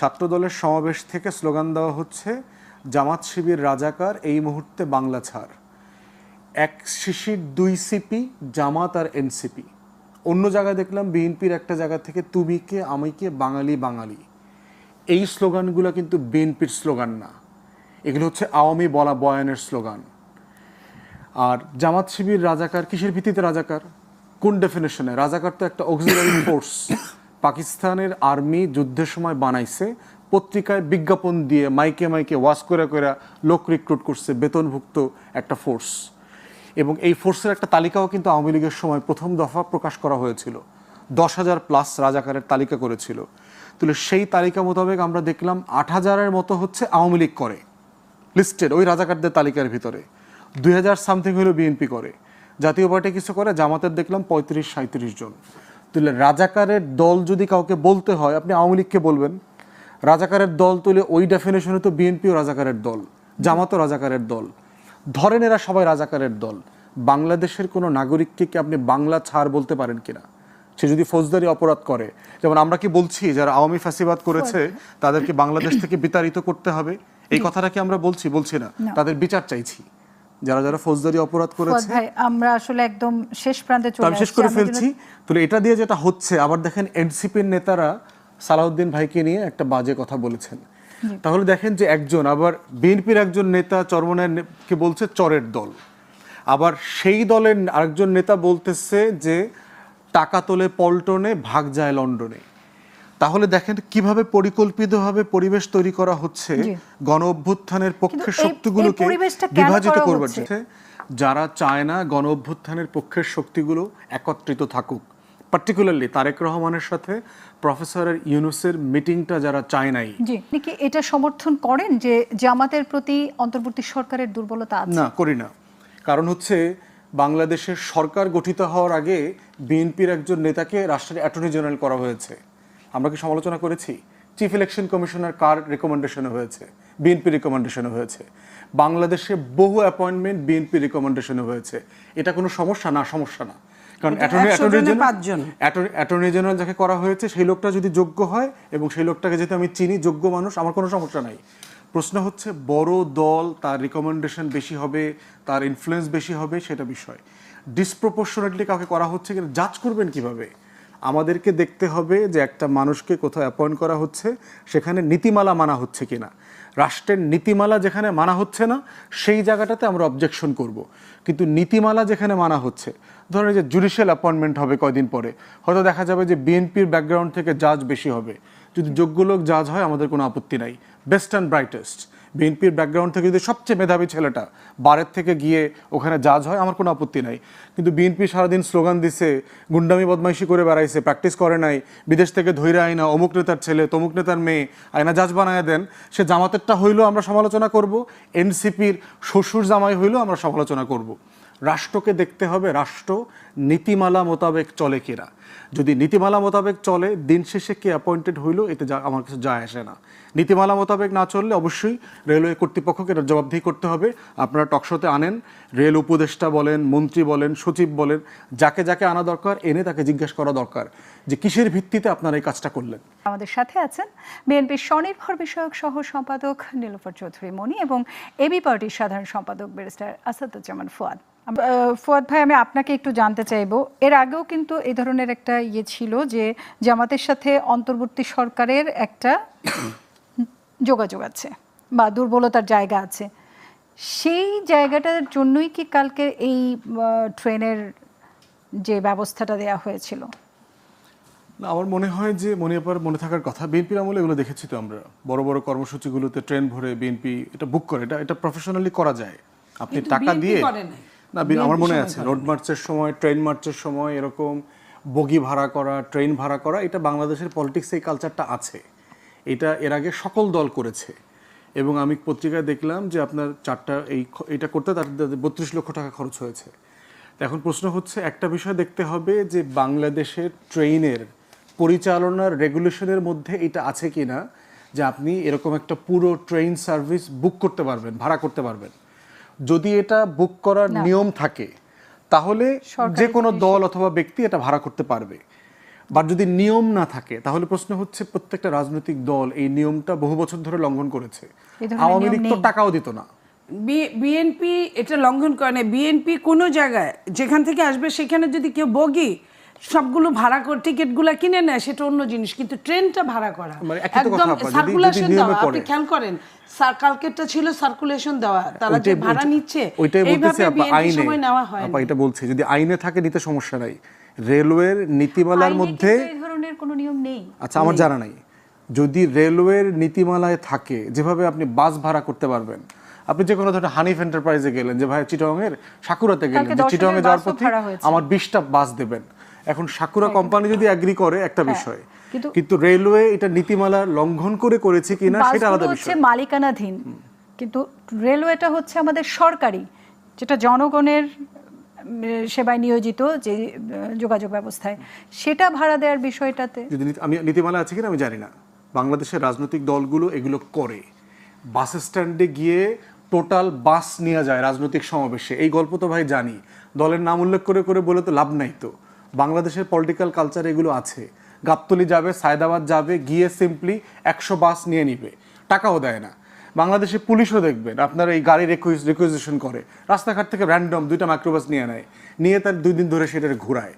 ছাত্রদলের সমাবেশ থেকে স্লোগান দেওয়া হচ্ছে, জামাত শিবির রাজাকার, এই মুহূর্তে বাংলা ছাড়। এক শিশির, দুই সিপি, জামাত আর এনসিপি। অন্য জায়গায় দেখলাম বিএনপির একটা জায়গা থেকে তুমি কে আমি কে বাঙালি বাঙালি। এই স্লোগানগুলো কিন্তু বিএনপির স্লোগান না। এগুলো হচ্ছে আওয়ামী বলা বয়ানের স্লোগান। আর জামাত শিবির রাজাকার, কিসের ভিত্তিতে রাজাকার? কোন ডেফিনেশনে রাজাকার তো একটা অক্সিলারি ফোর্স পাকিস্তানের আর্মি যুদ্ধের সময় বানাইছে, পত্রিকায় বিজ্ঞাপন দিয়ে মাইকে মাইকে ওয়াশ করে করে লোক রিক্রুট করছে বেতনভুক্ত একটা ফোর্স এবং এই ফোর্সের একটা তালিকাও কিন্তু আওয়ামী লীগের সময় প্রথম দফা প্রকাশ করা হয়েছিল। দশ হাজার প্লাস রাজাকারের তালিকা করেছিল। তাহলে সেই তালিকা মোতাবেক আমরা দেখলাম আট হাজারের মতো হচ্ছে আওয়ামী লীগ করে লিস্টেড ওই রাজাকারদের তালিকার ভিতরে। দুই হাজার সামথিং হলো বিএনপি করে। জাতীয় পার্টি কিছু করে, জামাতের দেখলাম পঁয়ত্রিশ সাঁত্রিশ জন। তাহলে রাজাকারের দল যদি কাউকে বলতে হয় আপনি আওয়ামী লীগকে বলবেন। রাজাকারের দল তুলে ওই ডেফিনেশনে তো বিএনপিও রাজাকারের দল জামাতও রাজাকারের দল। ধরেন এরা সবাই রাজাকারের দল। বাংলাদেশের কোনো নাগরিককে কি আপনি বাংলা ছাড় বলতে পারেন কিনা? সে যদি ফৌজদারি অপরাধ করে যেমন আমরা কি বলছি যারা আওয়ামী ফাঁসিবাদ করেছে। তাদেরকে বাংলাদেশ থেকে বিতাড়িত করতে হবে? এই কথাটা কি আমরা বলছি? বলছি না। না। তাদের বিচার চাইছি। যারা যারা ফৌজদারি অপরাধ করেছে ভাই আমরা আসলে একদম শেষ প্রান্তে তো চলে আমি শেষ। করে ফেলছি। তাহলে এটা দিয়ে যেটা হচ্ছে আবার দেখেন এনসিপির নেতারা সালাউদ্দিন ভাইকে নিয়ে একটা বাজে কথা বলেছেন। তাহলে দেখেন যে একজন আবার বিএনপির একজন নেতা চরমনের কে বলছে চরের দল। আবার সেই দলের আরেকজন নেতা বলতেছে যে টাকা তোলে পল্টনে ভাগ যায় লন্ডনে। তাহলে দেখেন কীভাবে পরিকল্পিতভাবে পরিবেশ তৈরি করা হচ্ছে গণ অভ্যুত্থানের পক্ষের শক্তিগুলোকে বিভাজিত করবার? জন্য যারা চায় না গণ অভ্যুত্থানের পক্ষের শক্তিগুলো একত্রিত থাকুক। পার্টিকুলারলি তারেক রহমানের সাথে প্রফেসরের ইউনুসের মিটিংটা যারা চায় নাই। আপনি কি এটা সমর্থন করেন যে জামাতের প্রতি অন্তর্বর্তী সরকারের দুর্বলতা আছে? না করি না। কারণ হচ্ছে বাংলাদেশের সরকার গঠিত হওয়ার আগে বিএনপির একজন নেতাকে রাষ্ট্রের অ্যাটর্নি জেনারেল করা হয়েছে। আমরা কি সমালোচনা করেছি? চিফ ইলেকশন কমিশনার কার রেকমেন্ডেশনে হয়েছে? বিএনপি রেকমেন্ডেশনে হয়েছে। বাংলাদেশে বহু অ্যাপয়েন্টমেন্ট বিএনপি রেকমেন্ডেশনে হয়েছে। এটা কোনো সমস্যা না সমস্যা না। কারণ attorney attorney general attorney general যাকে করা হয়েছে সেই লোকটা যদি যোগ্য হয় এবং সেই লোকটাকে যেহেতু আমি চিনি যোগ্য মানুষ আমার কোনো সমস্যা নাই। প্রশ্ন হচ্ছে বড় দল তার রিকমেন্ডেশন বেশি হবে তার ইনফ্লুয়েন্স বেশি হবে সেটা বিষয়। ডিসপ্রপোর্শনেটলি কাউকে করা হচ্ছে কিনা জাজ করবেন কীভাবে? আমাদেরকে দেখতে হবে যে একটা মানুষকে কোথাও অ্যাপয়েন্ট করা হচ্ছে, সেখানে নীতিমালা মানা হচ্ছে কিনা। রাষ্ট্রের নীতিমালা যেখানে মানা হচ্ছে না, সেই জায়গাটাতে আমরা অবজেকশন করব। কিন্তু নীতিমালা যেখানে মানা হচ্ছে ধরেন যে জুডিশিয়াল অ্যাপয়েন্টমেন্ট হবে কয়দিন পরে, হয়তো দেখা যাবে যে বিএনপির ব্যাকগ্রাউন্ড থেকে জাজ বেশি হবে। যদি যোগ্য লোক জাজ হয়, আমাদের কোনো আপত্তি নাই। বেস্ট অ্যান্ড ব্রাইটেস্ট বিএনপির ব্যাকগ্রাউন্ড থেকে যদি সবচেয়ে মেধাবী ছেলেটা বারের থেকে গিয়ে ওখানে জাজ হয়, আমার কোনো আপত্তি নাই। কিন্তু বিএনপি সারাদিন স্লোগান দিছে, গুন্ডামি বদমাইশি করে বেড়াইছে প্র্যাকটিস করে নাই, বিদেশ থেকে ধৈর্য আইনা, অমুক নেতার ছেলে, তমুক নেতার মেয়ে আয়না জাজ বানায় দেন, সে জামাতেরটা হইলেও আমরা সমালোচনা করব, এনসিপির শ্বশুর জামাই হইলেও আমরা সমালোচনা করব। রাষ্ট্রকে দেখতে হবে, রাষ্ট্র নীতিমালা মোতাবেক চলে কিনা। যদি নীতিমালা মোতাবেক চলে, দিন শেষে কে অ্যাপয়েন্টেড হইল, এতে যা আমার কিছু যায় আসে না। নীতিমালা মোতাবেক না চললে অবশ্যই রেলওয়ে কর্তৃপক্ষকে এটা জবাবদিহি করতে হবে। আপনারা টকশোতে আনেন, রেল উপদেষ্টা বলেন, মন্ত্রী বলেন, সচিব বলেন, যাকে যাকে আনা দরকার, এনে তাকে জিজ্ঞেস করা দরকার যে কিসের ভিত্তিতে আপনারা এই কাজটা করলেন। আমাদের সাথে আছেন বিএনপির স্বনির্ভর বিষয়ক সহ সম্পাদক নীলোফার চৌধুরী মনি এবং এবি পার্টির সাধারণ সম্পাদক ব্যারিস্টার আসাদুজ্জামান ফুয়াদ। ফুয়াদ ভাই আমি আপনাকে একটু জানতে চাইব। এর আগেও কিন্তু এই ধরনের একটা ইয়ে ছিল যে জামাতের সাথে অন্তর্বর্তী সরকারের একটা যোগাযোগ আছে বা দুর্বলতার জায়গা আছে। সেই জায়গাটার জন্যই কি কালকে এই ট্রেনের যে ব্যবস্থাটা দেয়া হয়েছিল? না আমার মনে হয় যে মনে আবার মনে থাকার কথা বিএনপির আমলে এগুলো দেখেছি তো আমরা। বড় বড় কর্মসূচিগুলোতে ট্রেন ভরে বিএনপি এটা বুক করে এটা এটা প্রফেশনালি করা যায়। আপনি টাকা দিয়ে। না আমার মনে আছে রোড মার্চের সময় ট্রেন মার্চের সময় এরকম বগি ভাড়া করা ট্রেন ভাড়া করা এটা বাংলাদেশের পলিটিক্সে এই কালচারটা আছে। এটা এর আগে সকল দল করেছে। এবং আমি পত্রিকায় দেখলাম যে আপনার চারটা এই এটা করতে তার বত্রিশ লক্ষ টাকা খরচ হয়েছে। এখন প্রশ্ন হচ্ছে একটা বিষয় দেখতে হবে যে বাংলাদেশের ট্রেনের পরিচালনার রেগুলেশনের মধ্যে এটা আছে কিনা যে আপনি এরকম একটা পুরো ট্রেন সার্ভিস বুক করতে পারবেন ভাড়া করতে পারবেন। যদি এটা বুক করার নিয়ম থাকে তাহলে যে কোনো দল অথবা ব্যক্তি এটা ভাড়া করতে পারবে। বা যদি নিয়ম না থাকে তাহলে প্রশ্ন হচ্ছে প্রত্যেকটা রাজনৈতিক দল এই নিয়মটা বহু বছর ধরে লঙ্ঘন করেছে। আওয়ামী লীগ তো টাকাও দিত না। বিএনপি এটা লঙ্ঘন করে না। বিএনপি কোনো জায়গায় যেখান থেকে আসবে সেখানে যদি কেউ বগি সবগুলো ভাড়া করে টিকিটগুলো কিনে নেয় সেটা অন্য জিনিস কিন্তু ট্রেনটা ভাড়া করা। মানে যদি সার্কুলেশন দেওয়া আপনি খেয়াল করেন কালকেরটা ছিল সার্কুলেশন দেওয়া তারা যে ভাড়া নিচ্ছে এইভাবে বিএনপি সময় নেওয়া হয় আপা এটা বলছি যদি আইনে থাকে নিতে সমস্যা নাই। রেলওয়ের নীতিমালার মধ্যে এই ধরনের কোনো নিয়ম নেই। আচ্ছা আমার জানা নাই। যদি রেলওয়ের নীতিমালায় থাকে যেভাবে আপনি বাস ভাড়া করতে পারবেন আপনি যে কোনো ধরনের হানিফ এন্টারপ্রাইজে গেলেন যে ভাই চিটং এর সাকুরাতে গেলেন যে এ যাওয়ার পথে আমার বিশটা বাস দেবেন। এখন সাকুরা কোম্পানি যদি এগ্রি করে একটা বিষয় কিন্তু- রেলওয়ে এটা নীতিমালা লঙ্ঘন করে করেছে কিনা সেটা আলাদা হচ্ছে বিষয়। মালিকানাধীন কিন্তু রেলওয়েটা হচ্ছে আমাদের সরকারি যেটা জনগণের সেবায় নিয়োজিত যে যোগাযোগ ব্যবস্থায় সেটা ভাড়া দেওয়ার বিষয়টাতে। যদি আমি নীতিমালা আছে কিনা আমি জানি না। বাংলাদেশের রাজনৈতিক দলগুলো এগুলো করে। বাস স্ট্যান্ডে গিয়ে টোটাল বাস নিয়ে যায় রাজনৈতিক সমাবেশে। এই গল্প তো ভাই জানি। দলের নাম উল্লেখ করে করে বলে তো লাভ নাই তো। বাংলাদেশের পলিটিক্যাল কালচার এগুলো আছে। গাবতলি যাবে সায়দাবাদ যাবে গিয়ে সিম্পলি একশো বাস নিয়ে নিবে। টাকাও দেয় না। বাংলাদেশে পুলিশও দেখবেন আপনার এই গাড়ি রিকুইজিশন করে। রাস্তাঘাট থেকে র্যান্ডম দুইটা মাইক্রোবাস নিয়ে নেয়। নিয়ে তার দুই দিন ধরে সেটা ঘুরায়।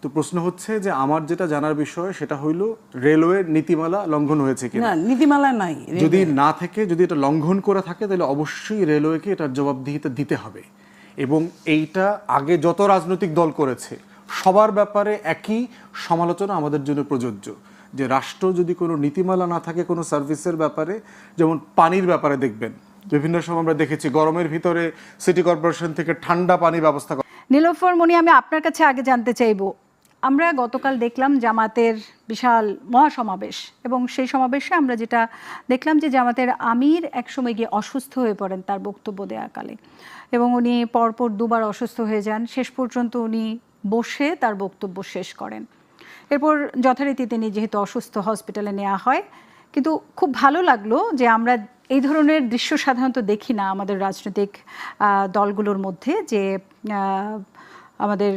তো প্রশ্ন হচ্ছে যে আমার যেটা জানার বিষয় সেটা হইল রেলওয়ের নীতিমালা লঙ্ঘন হয়েছে কিনা? না নীতিমালা নাই যদি না থেকে যদি এটা লঙ্ঘন করে থাকে তাহলে অবশ্যই রেলওয়েকে এটার জবাবদিহিতা দিতে হবে। এবং এইটা আগে যত রাজনৈতিক দল করেছে সবার ব্যাপারে একই সমালোচনা আমাদের জন্য প্রযোজ্য। যে রাষ্ট্র যদি কোনো নীতিমালা না থাকে কোনো সার্ভিসের ব্যাপারে, যেমন পানির ব্যাপারে দেখবেন। বিভিন্ন সময় আমরা দেখেছি গরমের ভিতরে সিটি কর্পোরেশন থেকে ঠান্ডা পানি ব্যবস্থা নীলোফর মণি আমি আপনার কাছে আগে জানতে চাইব। আমরা গতকাল দেখলাম জামাতের বিশাল মহাসমাবেশ এবং সেই সমাবেশে আমরা যেটা দেখলাম যে জামাতের আমির একসময় গিয়ে অসুস্থ হয়ে পড়েন তার বক্তব্য দেওয়াকালে। এবং উনি পরপর দুবার অসুস্থ হয়ে যান। শেষ পর্যন্ত উনি বসে তার বক্তব্য শেষ করেন। এরপর যথারীতি তিনি যেহেতু অসুস্থ হসপিটালে নেওয়া হয়, কিন্তু খুব ভালো লাগল যে আমরা এই ধরনের দৃশ্য সাধারণত দেখি না আমাদের রাজনৈতিক দলগুলোর মধ্যে যে আমাদের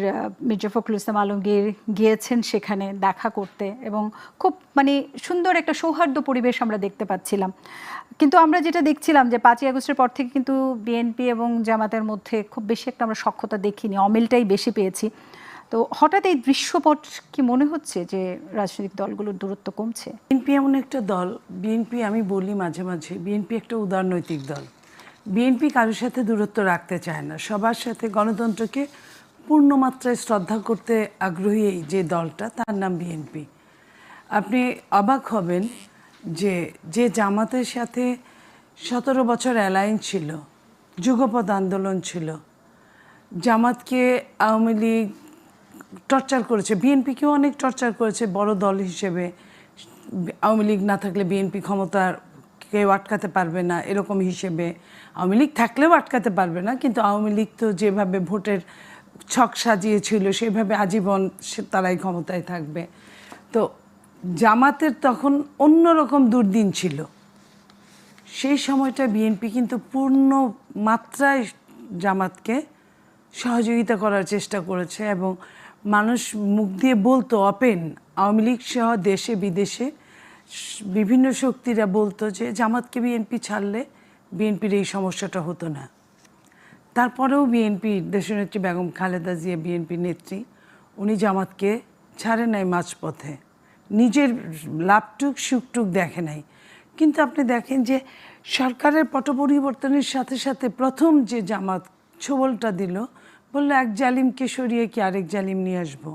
মির্জা ফখরুল ইসলাম আলমগীর গিয়েছেন সেখানে দেখা করতে এবং খুব মানে সুন্দর একটা সৌহার্দ্য পরিবেশ আমরা দেখতে পাচ্ছিলাম। কিন্তু আমরা যেটা দেখছিলাম যে পাঁচই আগস্টের পর থেকে কিন্তু বিএনপি এবং জামাতের মধ্যে খুব বেশি একটা আমরা সক্ষতা দেখিনি, অমিলটাই বেশি পেয়েছি। তো হঠাৎ এই দৃশ্যপট কি মনে হচ্ছে যে রাজনৈতিক দলগুলোর দূরত্ব কমছে? বিএনপি এমন একটা দল, বিএনপি আমি বলি মাঝে মাঝে, বিএনপি একটা উদারনৈতিক দল। বিএনপি কারোর সাথে দূরত্ব রাখতে চায় না। সবার সাথে গণতন্ত্রকে পূর্ণমাত্রায় শ্রদ্ধা করতে আগ্রহী এই যে দলটা, তার নাম বিএনপি। আপনি অবাক হবেন যে যে জামাতের সাথে সতেরো বছর অ্যালায়েন্স ছিল যুগপদ আন্দোলন ছিল, জামাতকে আওয়ামী লীগ টর্চার করেছে। বিএনপিকেও অনেক টর্চার করেছে বড় দল হিসেবে। আওয়ামী লীগ না থাকলে বিএনপি ক্ষমতার কেউ আটকাতে পারবে না এরকম হিসেবে। আওয়ামী লীগ থাকলেও আটকাতে পারবে না, কিন্তু আওয়ামী লীগ তো যেভাবে ভোটের ছক সাজিয়েছিল, সেভাবে আজীবন সে তারাই ক্ষমতায় থাকবে। তো জামাতের তখন অন্যরকম দুর্দিন ছিল। সেই সময়টা বিএনপি কিন্তু পূর্ণ মাত্রায় জামাতকে সহযোগিতা করার চেষ্টা করেছে এবং মানুষ মুখ দিয়ে বলতো, অপেন। আওয়ামী লীগ সহ দেশে, বিদেশে বিভিন্ন শক্তিরা বলতো যে, জামাতকে বিএনপি ছাড়লে বিএনপির এই সমস্যাটা হতো না। তারপরেও বিএনপি, দেশনেত্রী বেগম খালেদা জিয়া বিএনপি নেত্রী, উনি জামাতকে ছাড়ে নাই মাঝপথে। নিজের লাভটুক সুখটুক দেখে নাই। কিন্তু আপনি দেখেন যে, সরকারের পট পরিবর্তনের সাথে সাথে প্রথম যে জামাত, ছোবলটা দিল বলল, এক জালিমকে সরিয়ে কি আরেক জালিম নিয়ে আসব?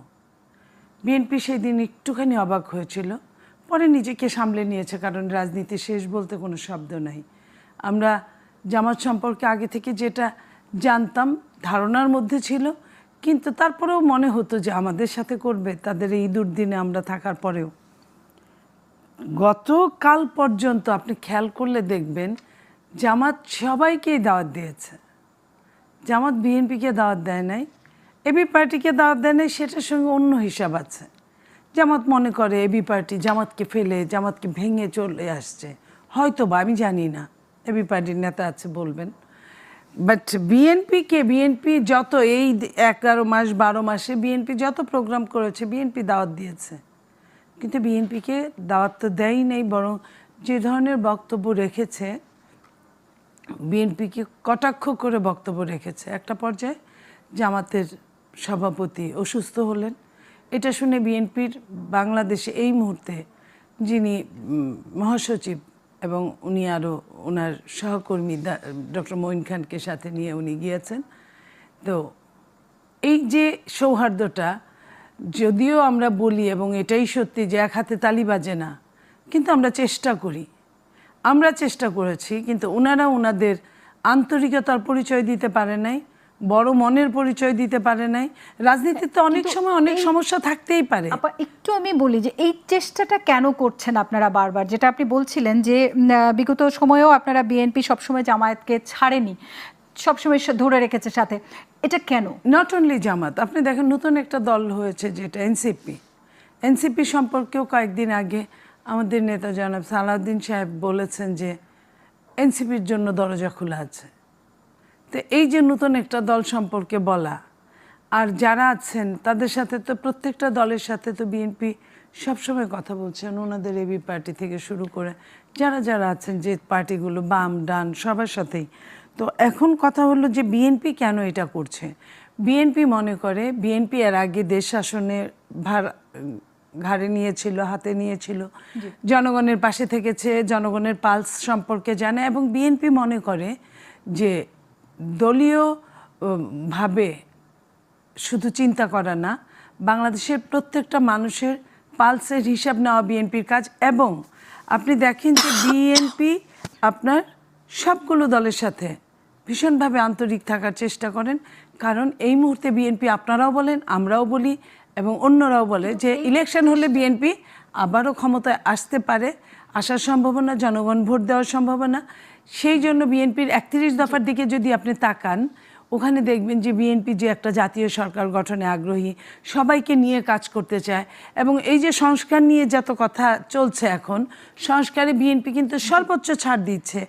বিএনপি সেই দিন একটুখানি অবাক হয়েছিল। পরে নিজেকে সামলে নিয়েছে, কারণ রাজনীতি শেষ বলতে কোনো শব্দ নাই। আমরা জামাত সম্পর্কে আগে থেকে যেটা জানতাম ধারণার মধ্যে ছিল, কিন্তু তারপরেও মনে হতো যে আমাদের সাথে করবে, তাদের এই দুর্দিনে আমরা থাকার পরেও। গতকাল পর্যন্ত আপনি খেয়াল করলে দেখবেন, জামাত সবাইকেই দাওয়াত দিয়েছে। জামাত বিএনপিকে দাওয়াত দেয় নাই এবি পার্টিকে দাওয়াত দেয় নাই, সেটার সঙ্গে অন্য হিসাব আছে। জামাত মনে করে এবি পার্টি জামাতকে ফেলে, জামাতকে ভেঙে চলে আসছে। হয়তো বা আমি জানি না এবি পার্টির নেতা আছে বলবেন। বাট বিএনপিকে, বিএনপি যত এই এগারো মাস, বারো মাসে বিএনপি যত প্রোগ্রাম করেছে, বিএনপি দাওয়াত দিয়েছে। কিন্তু বিএনপিকে দাওয়াত তো দেয়ই নেই, বরং যে ধরনের বক্তব্য রেখেছে বিএনপিকে কটাক্ষ করে বক্তব্য রেখেছে। একটা পর্যায়ে জামাতের সভাপতি অসুস্থ হলেন। এটা শুনে বিএনপির বাংলাদেশে এই মুহূর্তে যিনি মহাসচিব এবং উনি আরও ওনার সহকর্মী ডক্টর মঈন খানকে সাথে নিয়ে উনি গিয়েছেন। তো এই যে সৌহার্দ্যটা, যদিও আমরা বলি এবং এটাই সত্যি যে এক হাতে তালি বাজে না, কিন্তু আমরা চেষ্টা করি। আমরা চেষ্টা করেছি কিন্তু ওনারা ওনাদের আন্তরিকতার পরিচয় দিতে পারে নাই বড় মনের পরিচয় দিতে পারে নাই। রাজনীতিতে অনেক সময় অনেক সমস্যা থাকতেই পারে। আপা একটু আমি বলি যে এই চেষ্টাটা কেন করছেন আপনারা বারবার? যেটা আপনি বলছিলেন যে বিগত সময়েও আপনারা বিএনপি সবসময় জামায়াতকে ছাড়েনি সবসময় ধরে রেখেছে সাথে। এটা কেন? নট অনলি জামাত আপনি দেখেন নতুন একটা দল হয়েছে যেটা এনসিপি এনসিপি সম্পর্কেও কয়েকদিন আগে আমাদের নেতা জনাব সালাউদ্দিন সাহেব বলেছেন যে এনসিপির জন্য দরজা খোলা আছে। তো এই যে নতুন একটা দল সম্পর্কে বলা, আর যারা আছেন, তাদের সাথে তো প্রত্যেকটা দলের সাথে তো বিএনপি সবসময় কথা বলছেন, ওনাদের এবি পার্টি থেকে শুরু করে যারা যারা আছেন, যে পার্টিগুলো বাম, ডান, সবার সাথেই। তো এখন কথা হলো যে বিএনপি কেন এটা করছে? বিএনপি মনে করে, বিএনপি এর আগে দেশ শাসনের ভার ঘাড়ে নিয়েছিল হাতে নিয়েছিল। জনগণের পাশে থেকেছে জনগণের পালস সম্পর্কে জানে এবং বিএনপি মনে করে যে দলীয় ভাবে শুধু চিন্তা করা না বাংলাদেশের প্রত্যেকটা মানুষের পালসের হিসাব নেওয়া বিএনপির কাজ এবং আপনি দেখেন যে বিএনপি আপনার সবগুলো দলের সাথে ভীষণভাবে আন্তরিক থাকার চেষ্টা করেন। কারণ এই মুহূর্তে বিএনপি আপনারাও বলেন আমরাও বলি এবং অন্যরাও বলে যে ইলেকশন হলে বিএনপি আবারও ক্ষমতায় আসতে পারে আসার সম্ভাবনা জনগণ ভোট দেওয়ার সম্ভাবনা। সেই জন্য বিএনপির একত্রিশ দফার দিকে যদি আপনি তাকান ওখানে দেখবেন যে বিএনপি যে একটা জাতীয় সরকার গঠনে আগ্রহী সবাইকে নিয়ে কাজ করতে চায়। এবং এই যে সংস্কার নিয়ে যত কথা চলছে এখন সংস্কারে বিএনপি কিন্তু সর্বোচ্চ ছাড় দিচ্ছে।